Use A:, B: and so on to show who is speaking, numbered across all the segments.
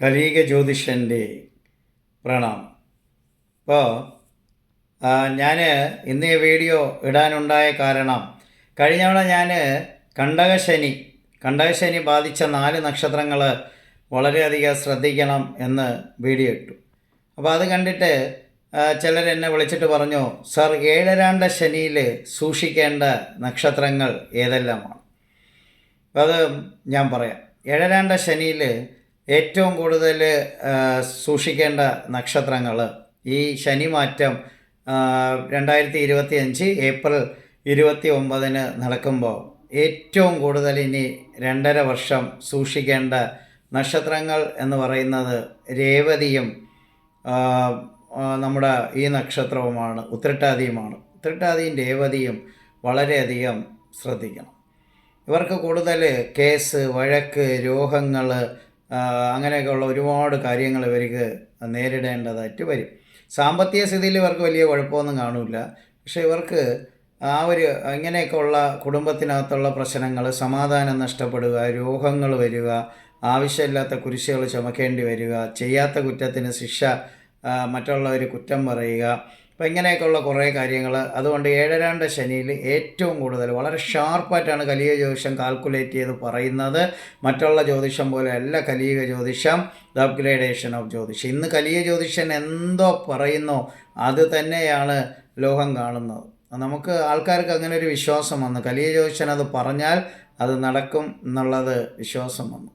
A: കലീക ജ്യോതിഷന്റെ പ്രണാമം ഇപ്പോൾ ഞാൻ ഇന്ന് ഈ വീഡിയോ ഇടാനുണ്ടായ കാരണം കഴിഞ്ഞ തവണ ഞാൻ കണ്ടകശനി കണ്ടകശനി ബാധിച്ച നാല് നക്ഷത്രങ്ങൾ വളരെയധികം ശ്രദ്ധിക്കണം എന്ന് വീഡിയോ ഇട്ടു. അപ്പോൾ അത് കണ്ടിട്ട് ചിലർ എന്നെ വിളിച്ചിട്ട് പറഞ്ഞു സർ ഏഴരാണ്ട ശനിയിൽ സൂക്ഷിക്കേണ്ട നക്ഷത്രങ്ങൾ ഏതെല്ലാമാണ്? അത് ഞാൻ പറയാം. ഏഴരാണ്ട ശനിയിൽ ഏറ്റവും കൂടുതൽ സൂക്ഷിക്കേണ്ട നക്ഷത്രങ്ങൾ ഈ ശനിമാറ്റം രണ്ടായിരത്തി ഇരുപത്തി അഞ്ച് ഏപ്രിൽ ഇരുപത്തി ഒമ്പതിന് നടക്കുമ്പോൾ ഏറ്റവും കൂടുതൽ ഇനി രണ്ടര വർഷം സൂക്ഷിക്കേണ്ട നക്ഷത്രങ്ങൾ എന്ന് പറയുന്നത് രേവതിയും നമ്മുടെ ഈ നക്ഷത്രവുമാണ് ഉത്രട്ടാതിയുമാണ്. ഉത്രട്ടാതിയും രേവതിയും വളരെയധികം ശ്രദ്ധിക്കണം. ഇവർക്ക് കൂടുതൽ കേസ് വഴക്ക് രോഗങ്ങൾ അങ്ങനെയൊക്കെയുള്ള ഒരുപാട് കാര്യങ്ങൾ ഇവർക്ക് നേരിടേണ്ടതായിട്ട് വരും. സാമ്പത്തിക സ്ഥിതിയിൽ ഇവർക്ക് വലിയ കുഴപ്പമൊന്നും കാണില്ല പക്ഷേ ഇവർക്ക് ആ ഒരു ഇങ്ങനെയൊക്കെയുള്ള കുടുംബത്തിനകത്തുള്ള പ്രശ്നങ്ങൾ സമാധാനം നഷ്ടപ്പെടുക രോഗങ്ങൾ വരിക ആവശ്യമില്ലാത്ത കുരിശുകൾ ചുമക്കേണ്ടി വരിക ചെയ്യാത്ത കുറ്റത്തിന് ശിക്ഷ മറ്റുള്ളവർ കുറ്റം പറയുക അപ്പം ഇങ്ങനെയൊക്കെയുള്ള കുറേ കാര്യങ്ങൾ അതുകൊണ്ട് ഏഴരാണ്ട് ശനിയിൽ ഏറ്റവും കൂടുതൽ വളരെ ഷാർപ്പായിട്ടാണ് കലിയ ജ്യോതിഷം കാൽക്കുലേറ്റ് ചെയ്ത് പറയുന്നത്. മറ്റുള്ള ജ്യോതിഷം പോലെ അല്ല കലിയുക ജ്യോതിഷം ദ അപ്ഗ്രേഡേഷൻ ഓഫ് ജ്യോതിഷം. ഇന്ന് കലിയ ജ്യോതിഷൻ എന്തോ പറയുന്നോ അത് തന്നെയാണ് ലോകം കാണുന്നത്. നമുക്ക് ആൾക്കാർക്ക് അങ്ങനെ ഒരു വിശ്വാസം വന്നു. കലിയ ജ്യോതിഷൻ അത് പറഞ്ഞാൽ അത് നടക്കും എന്നുള്ളത് വിശ്വാസം വന്നു.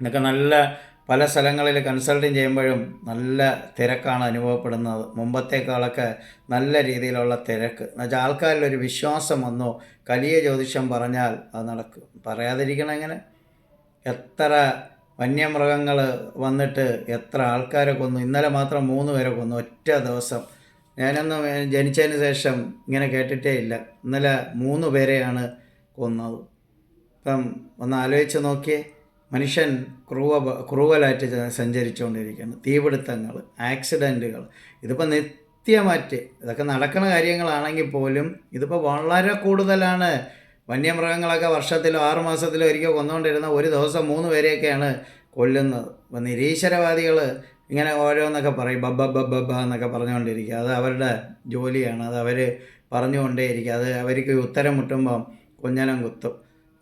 A: എന്നൊക്കെ നല്ല പല സ്ഥലങ്ങളിൽ കൺസൾട്ടിങ് ചെയ്യുമ്പോഴും നല്ല തിരക്കാണ് അനുഭവപ്പെടുന്നത്. മുമ്പത്തേക്കാളൊക്കെ നല്ല രീതിയിലുള്ള തിരക്ക്. എന്നുവെച്ചാൽ ആൾക്കാരിലൊരു വിശ്വാസം വന്നു. കലിയ ജ്യോതിഷം പറഞ്ഞാൽ അത് നടക്കും. പറയാതിരിക്കണം എങ്ങനെ? എത്ര വന്യമൃഗങ്ങൾ വന്നിട്ട് എത്ര ആൾക്കാരെ കൊന്നു. ഇന്നലെ മാത്രം മൂന്ന് പേരെ കൊന്നു ഒറ്റ ദിവസം. ഞാനൊന്നും ജനിച്ചതിന് ശേഷം ഇങ്ങനെ കേട്ടിട്ടേ ഇല്ല. ഇന്നലെ മൂന്ന് പേരെയാണ് കൊന്നത്. ഇപ്പം ഒന്ന് ആലോചിച്ച് നോക്കിയേ. മനുഷ്യൻ ക്രൂവ ക്രൂവലായിട്ട് സഞ്ചരിച്ചുകൊണ്ടിരിക്കുകയാണ് തീപിടുത്തങ്ങൾ ആക്സിഡന്റുകൾ ഇതിപ്പോൾ നിത്യമാറ്റ് ഇതൊക്കെ നടക്കുന്ന കാര്യങ്ങളാണെങ്കിൽ പോലും ഇതിപ്പോൾ വളരെ കൂടുതലാണ്. വന്യമൃഗങ്ങളൊക്കെ വർഷത്തിലോ ആറ് മാസത്തിലോ ഒരിക്കൽ കൊന്നുകൊണ്ടിരുന്ന ഒരു ദിവസം മൂന്ന് പേരെയൊക്കെയാണ് കൊല്ലുന്നത്. അപ്പോൾ നിരീശ്വരവാദികൾ ഇങ്ങനെ ഓരോന്നൊക്കെ പറയും ബബ്ബ ബബ്ബ ബ എന്നൊക്കെ പറഞ്ഞുകൊണ്ടിരിക്കുക അത് അവരുടെ ജോലിയാണ്. അത് അവർ പറഞ്ഞുകൊണ്ടേയിരിക്കുക അത് അവർക്ക് ഉത്തരം മുട്ടുമ്പം കുഞ്ഞനം കുത്തും.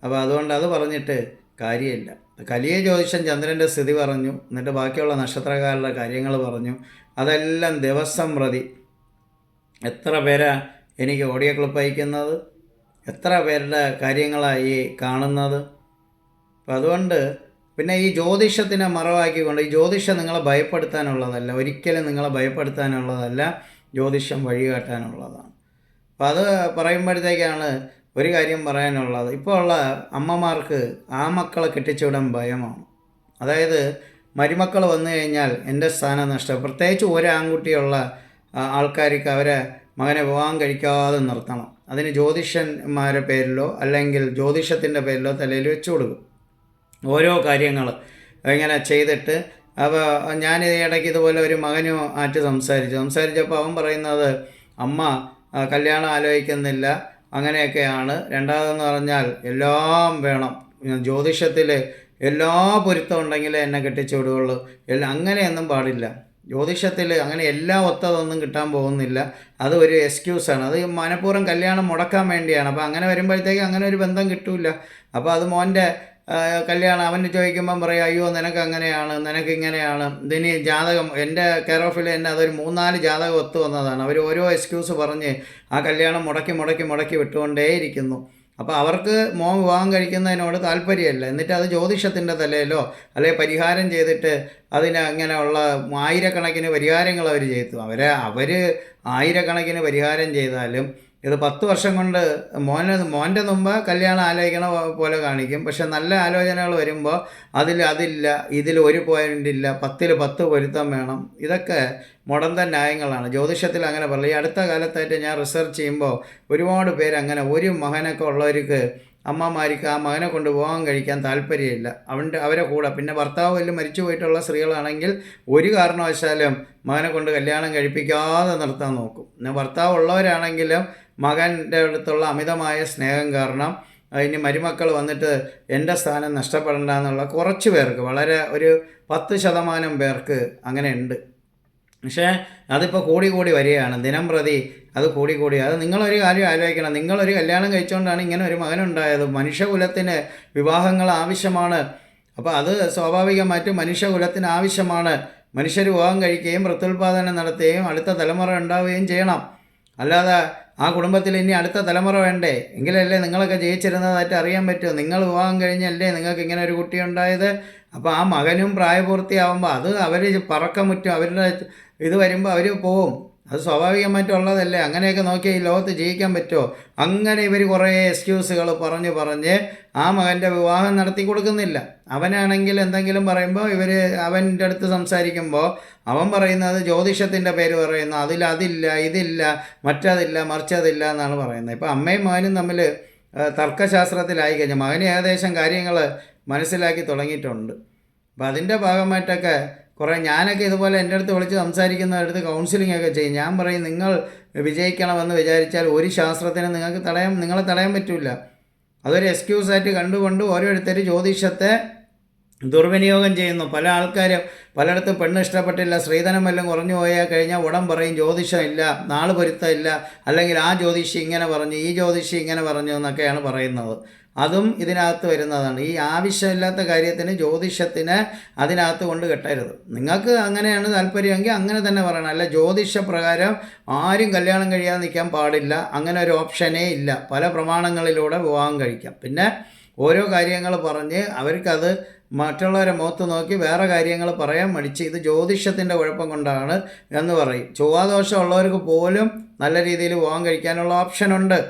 A: അപ്പോൾ അതുകൊണ്ട് അത് പറഞ്ഞിട്ട് കാര്യമില്ല. കലിയ ജ്യോതിഷൻ ചന്ദ്രന്റെ സ്ഥിതി പറഞ്ഞു എന്നിട്ട് ബാക്കിയുള്ള നക്ഷത്രക്കാരുടെ കാര്യങ്ങൾ പറഞ്ഞു. അതെല്ലാം ദിവസം പ്രതി. എത്ര പേരാ എനിക്ക് ഓഡിയോ ക്ലിപ്പ് അയക്കുന്നത്? എത്ര പേരുടെ കാര്യങ്ങളായി കാണുന്നത്? അപ്പം അതുകൊണ്ട് പിന്നെ ഈ ജ്യോതിഷത്തിനെ മറവാക്കിക്കൊണ്ട് ഈ ജ്യോതിഷം നിങ്ങളെ ഭയപ്പെടുത്താനുള്ളതല്ല ഒരിക്കലും നിങ്ങളെ ഭയപ്പെടുത്താനുള്ളതല്ല ജ്യോതിഷം വഴികാട്ടാനുള്ളതാണ്. അപ്പം അത് പറയുമ്പോഴത്തേക്കാണ് ഒരു കാര്യം പറയാനുള്ളത്. ഇപ്പോൾ ഉള്ള അമ്മമാർക്ക് ആ മക്കളെ കെട്ടിച്ചുവിടാൻ ഭയമാണ്. അതായത് മരുമക്കൾ വന്നു കഴിഞ്ഞാൽ എന്റെ സ്ഥാനം നഷ്ടം. പ്രത്യേകിച്ച് ഒരാൺകുട്ടിയുള്ള ആൾക്കാർക്ക് അവരെ മകനെ വിവാഹം കഴിക്കാതെ നിർത്തണം. അതിന് ജ്യോതിഷന്മാരുടെ പേരിലോ അല്ലെങ്കിൽ ജ്യോതിഷത്തിന്റെ പേരിലോ തലയിൽ വെച്ച് കൊടുക്കും. ഓരോ കാര്യങ്ങൾ ഇങ്ങനെ ചെയ്തിട്ട് അപ്പോൾ ഞാൻ ഇടയ്ക്ക് ഇതുപോലെ ഒരു മകനും ആറ്റ് സംസാരിച്ചു. സംസാരിച്ചപ്പോൾ അവൻ പറയുന്നത് അമ്മ കല്യാണം ആലോചിക്കുന്നില്ല. അങ്ങനെയൊക്കെയാണ്. രണ്ടാമതെന്ന് പറഞ്ഞാൽ എല്ലാം വേണം. ജ്യോതിഷത്തിൽ എല്ലാ പൊരുത്തം ഉണ്ടെങ്കിലേ എന്നെ കെട്ടിച്ചു വിടുകയുള്ളൂ. എല്ലാം അങ്ങനെയൊന്നും പാടില്ല. ജ്യോതിഷത്തിൽ അങ്ങനെ എല്ലാ ഒത്തതൊന്നും കിട്ടാൻ പോകുന്നില്ല. അത് ഒരു എക്സ്ക്യൂസാണ്. അത് മനഃപൂർവം കല്യാണം മുടക്കാൻ വേണ്ടിയാണ്. അപ്പോൾ അങ്ങനെ വരുമ്പോഴത്തേക്ക് അങ്ങനെ ഒരു ബന്ധം കിട്ടില്ല അപ്പോൾ അത് മോന്റെ കല്യാണം. അവന് ചോദിക്കുമ്പം പറയും അയ്യോ നിനക്ക് അങ്ങനെയാണ് നിനക്ക് ഇങ്ങനെയാണ് ഇതിന് ജാതകം എന്റെ കെയർ ഓഫിൽ തന്നെ അതൊരു മൂന്നാൽ ജാതകം ഒത്തു വന്നതാണ്. അവർ ഓരോ എക്സ്ക്യൂസ് പറഞ്ഞ് ആ കല്യാണം മുടക്കി മുടക്കി മുടക്കി വിട്ടുകൊണ്ടേയിരിക്കുന്നു. അപ്പോൾ അവർക്ക് മോൻ വിവാഹം കഴിക്കുന്നതിനോട് താല്പര്യമല്ല. എന്നിട്ട് അത് ജ്യോതിഷത്തിന്റെ തലയിലോ അല്ലെങ്കിൽ പരിഹാരം ചെയ്തിട്ട് അതിന് അങ്ങനെയുള്ള ആയിരക്കണക്കിന് പരിഹാരങ്ങൾ അവർ ചെയ്തു. അവരെ അവർ ആയിരക്കണക്കിന് പരിഹാരം ചെയ്താലും ഇത് പത്ത് വർഷം കൊണ്ട് മോനെ മോന്റെ മുമ്പ് കല്യാണം ആലോചിക്കണ പോലെ കാണിക്കും. പക്ഷെ നല്ല ആലോചനകൾ വരുമ്പോൾ അതിൽ അതില്ല ഇതിൽ ഒരു പോയിന്റ് ഇല്ല പത്തിൽ പത്ത് പൊരുത്തം വേണം. ഇതൊക്കെ മുടന്ത ന്യായങ്ങളാണ്. ജ്യോതിഷത്തിൽ അങ്ങനെ പറയും. ഈ അടുത്ത കാലത്തായിട്ട് ഞാൻ റിസർച്ച് ചെയ്യുമ്പോൾ ഒരുപാട് പേര് അങ്ങനെ ഒരു മകനൊക്കെ ഉള്ളവർക്ക് അമ്മമാർക്ക് ആ മകനെ കൊണ്ട് പോകാൻ കഴിക്കാൻ താല്പര്യമില്ല. അവന്റെ അവരെ കൂടെ. പിന്നെ ഭർത്താവ് വല്ലതും മരിച്ചു പോയിട്ടുള്ള സ്ത്രീകളാണെങ്കിൽ ഒരു കാരണവശാലും മകനെ കൊണ്ട് കല്യാണം കഴിപ്പിക്കാതെ നിർത്താൻ നോക്കും. പിന്നെ ഭർത്താവ് ഉള്ളവരാണെങ്കിലും മകന്റെ അടുത്തുള്ള അമിതമായ സ്നേഹം കാരണം ഇനി മരുമക്കൾ വന്നിട്ട് എന്റെ സ്ഥാനം നഷ്ടപ്പെടണ്ട എന്നുള്ള കുറച്ച് പേർക്ക് വളരെ ഒരു പത്ത് ശതമാനം പേർക്ക് അങ്ങനെ ഉണ്ട്. പക്ഷേ അതിപ്പോൾ കൂടി കൂടി വരികയാണ്. ദിനം പ്രതി അത് കൂടി കൂടി. അത് നിങ്ങളൊരു കാര്യം ആലോചിക്കണം. നിങ്ങളൊരു കല്യാണം കഴിച്ചുകൊണ്ടാണ് ഇങ്ങനെ ഒരു മകനുണ്ടായത്. മനുഷ്യകുലത്തിന് വിവാഹങ്ങൾ ആവശ്യമാണ്. അപ്പോൾ അത് സ്വാഭാവികമായിട്ടും മനുഷ്യകുലത്തിന് ആവശ്യമാണ്. മനുഷ്യർ വിവാഹം കഴിക്കുകയും പ്രത്യുൽപാദനം നടത്തുകയും അടുത്ത തലമുറ ഉണ്ടാവുകയും ചെയ്യണം. അല്ലാതെ ആ കുടുംബത്തിൽ ഇനി അടുത്ത തലമുറ വേണ്ടേ? എങ്കിലല്ലേ നിങ്ങളൊക്കെ ജയിച്ചിരുന്നതായിട്ട് അറിയാൻ പറ്റുമോ നിങ്ങൾ വിവാഹം കഴിഞ്ഞല്ലേ നിങ്ങൾക്ക് ഇങ്ങനെ ഒരു കുട്ടി ഉണ്ടായത്? അപ്പോൾ ആ മകനും പ്രായപൂർത്തിയാവുമ്പോൾ അത് അവർ പറക്കമുറ്റും. അവരുടെ ഇത് വരുമ്പോൾ അവർ പോവും. അത് സ്വാഭാവികമായിട്ടുള്ളതല്ലേ? അങ്ങനെയൊക്കെ നോക്കിയാൽ ഈ ലോകത്ത് ജീവിക്കാൻ പറ്റുമോ? അങ്ങനെ ഇവർ കുറേ എക്സ്ക്യൂസുകൾ പറഞ്ഞ് പറഞ്ഞ് ആ മകന്റെ വിവാഹം നടത്തി കൊടുക്കുന്നില്ല. അവനാണെങ്കിൽ എന്തെങ്കിലും പറയുമ്പോൾ ഇവർ അവന്റെ അടുത്ത് സംസാരിക്കുമ്പോൾ അവൻ പറയുന്നത് ജ്യോതിഷത്തിന്റെ പേര് പറയുന്നു. അതിൽ അതില്ല ഇതില്ല മറ്റതില്ല മറിച്ചതില്ല എന്നാണ് പറയുന്നത്. ഇപ്പോൾ അമ്മയും മകനും തമ്മിൽ തർക്കശാസ്ത്രത്തിലായി കഴിഞ്ഞാൽ മകന് ഏകദേശം കാര്യങ്ങൾ മനസ്സിലാക്കി തുടങ്ങിയിട്ടുണ്ട്. അപ്പം അതിന്റെ ഭാഗമായിട്ടൊക്കെ കുറേ ഞാനൊക്കെ ഇതുപോലെ എന്റെ അടുത്ത് വിളിച്ച് സംസാരിക്കുന്നവരടുത്ത് കൗൺസിലിംഗ് ഒക്കെ ചെയ്യും. ഞാൻ പറയും നിങ്ങൾ വിജയിക്കണമെന്ന് വിചാരിച്ചാൽ ഒരു ശാസ്ത്രത്തിന് നിങ്ങൾക്ക് തടയാൻ നിങ്ങളെ തടയാൻ പറ്റില്ല അതൊരു എക്സ്ക്യൂസായിട്ട് കണ്ടുകൊണ്ട് ഓരോരുത്തർ ജ്യോതിഷത്തെ ദുർവിനിയോഗം ചെയ്യുന്നു. പല ആൾക്കാരും പലയിടത്തും പെണ്ണ് ഇഷ്ടപ്പെട്ടില്ല സ്ത്രീധനം വല്ലതും കുറഞ്ഞു പോയാൽ കഴിഞ്ഞാൽ ഉടൻ പറയും ജ്യോതിഷം ഇല്ല നാൾ പൊരുത്തമില്ല. അല്ലെങ്കിൽ ആ ജ്യോതിഷി ഇങ്ങനെ പറഞ്ഞു ഈ ജ്യോതിഷി ഇങ്ങനെ പറഞ്ഞു എന്നൊക്കെയാണ് പറയുന്നത്. അതും ഇതിനകത്ത് വരുന്നതാണ്. ഈ ആവശ്യമില്ലാത്ത കാര്യത്തിന് ജ്യോതിഷത്തിന് അതിനകത്ത് കൊണ്ട് കെട്ടരുത്. നിങ്ങൾക്ക് അങ്ങനെയാണ് താല്പര്യമെങ്കിൽ അങ്ങനെ തന്നെ പറയണം. അല്ല ജ്യോതിഷ പ്രകാരം ആരും കല്യാണം കഴിയാതെ നിൽക്കാൻ പാടില്ല. അങ്ങനെ ഒരു ഓപ്ഷനേ ഇല്ല. പല പ്രമാണങ്ങളിലൂടെ വിവാഹം കഴിക്കാം. പിന്നെ ഓരോ കാര്യങ്ങൾ പറഞ്ഞ് അവർക്കത് മറ്റുള്ളവരെ മുഖത്ത് നോക്കി വേറെ കാര്യങ്ങൾ പറയാൻ മടിച്ച് ഇത് ജ്യോതിഷത്തിന്റെ കുഴപ്പം കൊണ്ടാണ് എന്ന് പറയും. ചൊവ്വാദോഷം ഉള്ളവർക്ക് പോലും നല്ല രീതിയിൽ വിവാഹം കഴിക്കാനുള്ള ഓപ്ഷനുണ്ട്.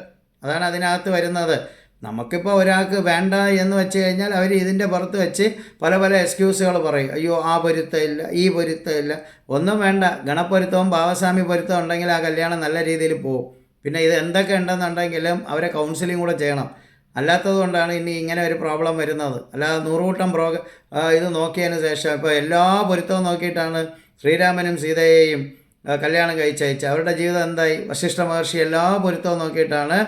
A: അതാണ് അതിനകത്ത് വരുന്നത്. നമുക്കിപ്പോൾ ഒരാൾക്ക് വേണ്ട എന്ന് വെച്ച് കഴിഞ്ഞാൽ അവർ ഇതിന്റെ പുറത്ത് വെച്ച് പല പല എക്സ്ക്യൂസുകൾ പറയും. അയ്യോ ആ പൊരുത്തമില്ല ഈ പൊരുത്തമില്ല. ഒന്നും വേണ്ട. ഗണപ്പൊരുത്തവും ഭാവസ്വാമി പൊരുത്തവും ഉണ്ടെങ്കിൽ ആ കല്യാണം നല്ല രീതിയിൽ പോകും പിന്നെ ഇത് എന്തൊക്കെ ഉണ്ടെന്നുണ്ടെങ്കിലും അവരെ കൗൺസിലിംഗ് കൂടെ ചെയ്യണം. അല്ലാത്തത് കൊണ്ടാണ് ഇനി ഇങ്ങനെ ഒരു പ്രോബ്ലം വരുന്നത്. അല്ലാതെ നൂറുകൂട്ടം പ്രോ ഇത് നോക്കിയതിന് ശേഷം ഇപ്പോൾ എല്ലാ പൊരുത്തവും നോക്കിയിട്ടാണ് ശ്രീരാമനും സീതയെയും കല്യാണം കഴിച്ചയച്ചത്. അവരുടെ ജീവിതം എന്തായി? വശിഷ്ഠ മഹർഷി എല്ലാ പൊരുത്തവും നോക്കിയിട്ടാണ്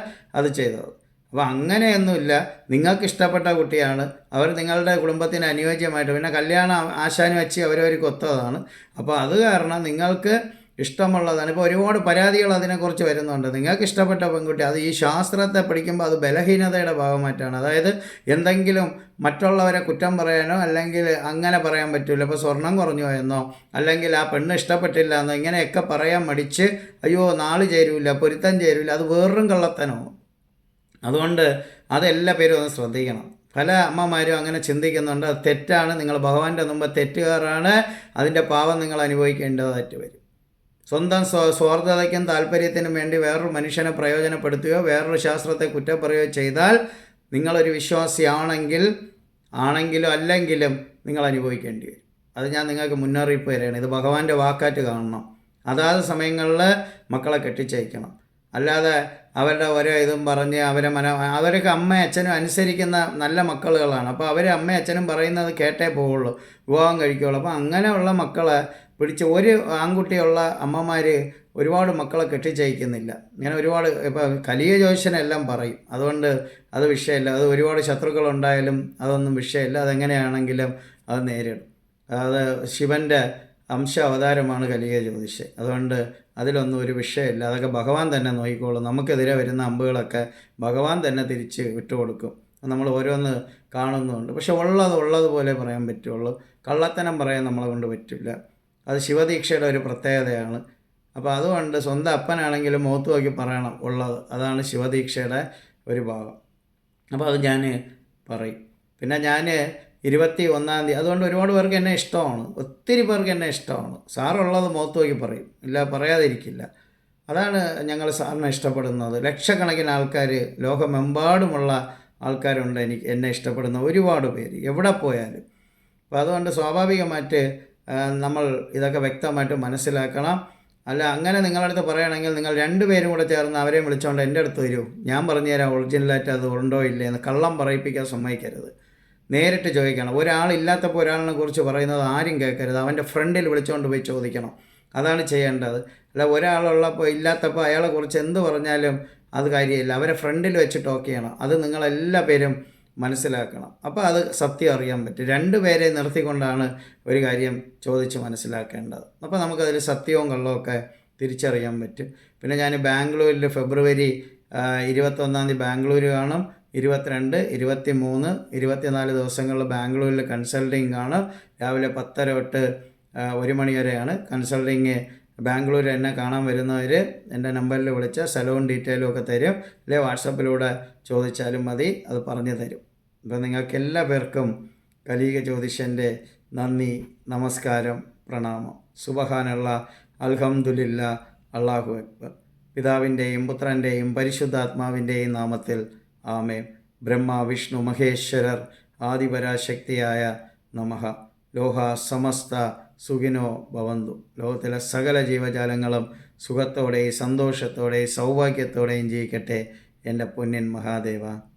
A: അത് ചെയ്തത്. അപ്പോൾ അങ്ങനെയൊന്നുമില്ല. നിങ്ങൾക്ക് ഇഷ്ടപ്പെട്ട കുട്ടിയാണ്. അവർ നിങ്ങളുടെ കുടുംബത്തിന് അനുയോജ്യമായിട്ട്. പിന്നെ കല്യാണം ആശാനും വെച്ച് അവരവർക്ക് ഒത്തതാണ് അപ്പോൾ അത് കാരണം നിങ്ങൾക്ക് ഇഷ്ടമുള്ളതാണ്. ഇപ്പോൾ ഒരുപാട് പരാതികൾ അതിനെക്കുറിച്ച് വരുന്നുണ്ട്. നിങ്ങൾക്ക് ഇഷ്ടപ്പെട്ട പെൺകുട്ടി അത് ഈ ശാസ്ത്രത്തെ പഠിക്കുമ്പോൾ അത് ബലഹീനതയുടെ ഭാഗമായിട്ടാണ്. അതായത് എന്തെങ്കിലും മറ്റുള്ളവരെ കുറ്റം പറയാനോ അല്ലെങ്കിൽ അങ്ങനെ പറയാൻ പറ്റില്ല ഇപ്പോൾ സ്വർണം കുറഞ്ഞു എന്നോ അല്ലെങ്കിൽ ആ പെണ്ണ് ഇഷ്ടപ്പെട്ടില്ല എന്നോ ഇങ്ങനെയൊക്കെ പറയാൻ മടിച്ച് അയ്യോ നാൾ ചേരൂല പൊരുത്തം ചേരൂല അത് വേറൊരു കള്ളത്തനോ അതുകൊണ്ട് അതെല്ലാ പേരും ഒന്ന് ശ്രദ്ധിക്കണം. പല അമ്മമാരും അങ്ങനെ ചിന്തിക്കുന്നുണ്ട് അത് തെറ്റാണ് നിങ്ങൾ ഭഗവാന്റെ മുമ്പ് തെറ്റുകാരാണ് അതിന്റെ പാവം നിങ്ങൾ അനുഭവിക്കേണ്ടതായിട്ട് വരും. സ്വന്തം സ്വ സ്വാർത്ഥതയ്ക്കും താല്പര്യത്തിനും വേണ്ടി വേറൊരു മനുഷ്യനെ പ്രയോജനപ്പെടുത്തുകയോ വേറൊരു ശാസ്ത്രത്തെ കുറ്റപ്പെടുകയോ ചെയ്താൽ നിങ്ങളൊരു വിശ്വാസിയാണെങ്കിൽ ആണെങ്കിലും അല്ലെങ്കിലും നിങ്ങൾ അനുഭവിക്കേണ്ടി വരും. അത് ഞാൻ നിങ്ങൾക്ക് മുന്നറിയിപ്പ് തരികയാണ്. ഇത് ഭഗവാന്റെ വാക്കാറ്റ് കാണണം. അതാത് സമയങ്ങളിൽ മക്കളെ കെട്ടിച്ചയക്കണം. അല്ലാതെ അവരുടെ ഓരോ ഇതും പറഞ്ഞ് അവരെ മന അവരൊക്കെ അമ്മയും അച്ഛനും അനുസരിക്കുന്ന നല്ല മക്കളുകളാണ്. അപ്പോൾ അവർ അമ്മയും അച്ഛനും പറയുന്നത് കേട്ടേ പോവുള്ളൂ. വിവാഹം കഴിക്കുകയുള്ളൂ. അപ്പോൾ അങ്ങനെയുള്ള മക്കളെ പിടിച്ച് ഒരു ആൺകുട്ടിയുള്ള അമ്മമാർ ഒരുപാട് മക്കളെ കെട്ടിച്ചയക്കുന്നില്ല. ഇങ്ങനെ ഒരുപാട് ഇപ്പോൾ കലിയ ജ്യോതിഷനെല്ലാം പറയും. അതുകൊണ്ട് അത് വിഷയമല്ല. അത് ഒരുപാട് ശത്രുക്കളുണ്ടായാലും അതൊന്നും വിഷയമല്ല. അതെങ്ങനെയാണെങ്കിലും അത് നേരിടും. അത് ശിവന്റെ അംശ അവതാരമാണ് കലിക ജ്യോതിഷ്. അതുകൊണ്ട് അതിലൊന്നും ഒരു വിഷയമില്ല. അതൊക്കെ ഭഗവാൻ തന്നെ നോക്കിക്കോളും. നമുക്കെതിരെ വരുന്ന അമ്പുകളൊക്കെ ഭഗവാൻ തന്നെ തിരിച്ച് വിട്ടുകൊടുക്കും. നമ്മൾ ഓരോന്ന് കാണുന്നുണ്ട്. പക്ഷെ ഉള്ളത് ഉള്ളതുപോലെ പറയാൻ പറ്റുള്ളൂ. കള്ളത്തനം പറയാൻ നമ്മളെ കൊണ്ട് പറ്റില്ല. അത് ശിവദീക്ഷയുടെ ഒരു പ്രത്യേകതയാണ്. അപ്പോൾ അതുകൊണ്ട് സ്വന്തം അപ്പനാണെങ്കിലും മുഖത്ത് നോക്കി പറയണം ഉള്ളത്. അതാണ് ശിവദീക്ഷയുടെ ഒരു ഭാഗം. അപ്പോൾ അത് ഞാൻ പറയും. പിന്നെ ഞാൻ ഇരുപത്തി ഒന്നാം തീയതി. അതുകൊണ്ട് ഒരുപാട് പേർക്ക് എന്നെ ഇഷ്ടമാണ്. ഒത്തിരി പേർക്ക് എന്നെ ഇഷ്ടമാണ്. സാറുള്ളത് മുഖത്ത് നോക്കി പറയും. ഇല്ല പറയാതിരിക്കില്ല. അതാണ് ഞങ്ങൾ സാറിനെ ഇഷ്ടപ്പെടുന്നത്. ലക്ഷക്കണക്കിന് ആൾക്കാർ ലോകമെമ്പാടുമുള്ള ആൾക്കാരുണ്ട് എനിക്ക് എന്നെ ഇഷ്ടപ്പെടുന്ന ഒരുപാട് പേര്. എവിടെ പോയാലും. അപ്പോൾ അതുകൊണ്ട് സ്വാഭാവികമായിട്ട് നമ്മൾ ഇതൊക്കെ വ്യക്തമായിട്ട് മനസ്സിലാക്കണം. അല്ല അങ്ങനെ നിങ്ങളടുത്ത് പറയുകയാണെങ്കിൽ നിങ്ങൾ രണ്ടുപേരും കൂടെ ചേർന്ന് അവരെ വിളിച്ചുകൊണ്ട് എന്റെ അടുത്ത് വരൂ. ഞാൻ പറഞ്ഞുതരാം ഒറിജിനലായിട്ട് അത് ഉണ്ടോ ഇല്ലേ എന്ന് കള്ളം പറയിപ്പിക്കാൻ സമ്മതിക്കരുത്. നേരിട്ട് ചോദിക്കണം. ഒരാളില്ലാത്തപ്പോൾ ഒരാളിനെ കുറിച്ച് പറയുന്നത് ആരും കേൾക്കരുത്. അവന്റെ ഫ്രണ്ടിൽ വിളിച്ചുകൊണ്ട് പോയി ചോദിക്കണം. അതാണ് ചെയ്യേണ്ടത്. അല്ല ഒരാളുള്ളപ്പോൾ ഇല്ലാത്തപ്പോൾ അയാളെ കുറിച്ച് എന്ത് പറഞ്ഞാലും അത് കാര്യമില്ല. അവരെ ഫ്രണ്ടിൽ വെച്ച് ടോക്ക് ചെയ്യണം അത് നിങ്ങളെല്ലാ പേരും മനസ്സിലാക്കണം. അപ്പോൾ അത് സത്യം അറിയാൻ പറ്റും. രണ്ട് പേരെ നിർത്തിക്കൊണ്ടാണ് ഒരു കാര്യം ചോദിച്ച് മനസ്സിലാക്കേണ്ടത്. അപ്പോൾ നമുക്കതിൽ സത്യവും കള്ളവും ഒക്കെ തിരിച്ചറിയാൻ പറ്റും. പിന്നെ ഞാൻ ബാംഗ്ലൂരിൽ ഫെബ്രുവരി ഇരുപത്തൊന്നാം തീയതി ബാംഗ്ലൂർ കാണും. ഇരുപത്തിരണ്ട് ഇരുപത്തി മൂന്ന് ഇരുപത്തിനാല് ദിവസങ്ങളിൽ ബാംഗ്ലൂരിൽ കൺസൾട്ടിങ് ആണ് രാവിലെ പത്തര തൊട്ട് ഒരു മണി വരെയാണ് കൺസൾട്ടിങ്. ബാംഗ്ലൂർ എന്നെ കാണാൻ വരുന്നവർ എന്റെ നമ്പറിൽ വിളിച്ച സലോൺ ഡീറ്റെയിലും ഒക്കെ തരും. അല്ലെ വാട്സപ്പിലൂടെ ചോദിച്ചാലും മതി അത് പറഞ്ഞു തരും. അപ്പോൾ നിങ്ങൾക്ക് എല്ലാ പേർക്കും കലീക ജ്യോതിഷന്റെ നന്ദി നമസ്കാരം പ്രണാമം. സുബഹാനുള്ള അൽഹംദുലില്ല അള്ളാഹു അക്ബർ. പിതാവിന്റെയും പുത്രന്റെയും പരിശുദ്ധാത്മാവിന്റെയും നാമത്തിൽ ആമേ ബ്രഹ്മ വിഷ്ണു മഹേശ്വരർ ആദിപരാശക്തിയായ നമഹ ലോഹ സമസ്ത സുഖിനോ ഭവന്തു. ലോകത്തിലെ സകല ജീവജാലങ്ങളും സുഖത്തോടെയും സന്തോഷത്തോടെയും സൗഭാഗ്യത്തോടെയും ജീവിക്കട്ടെ എന്റെ പൊന്നിൻ മഹാദേവ.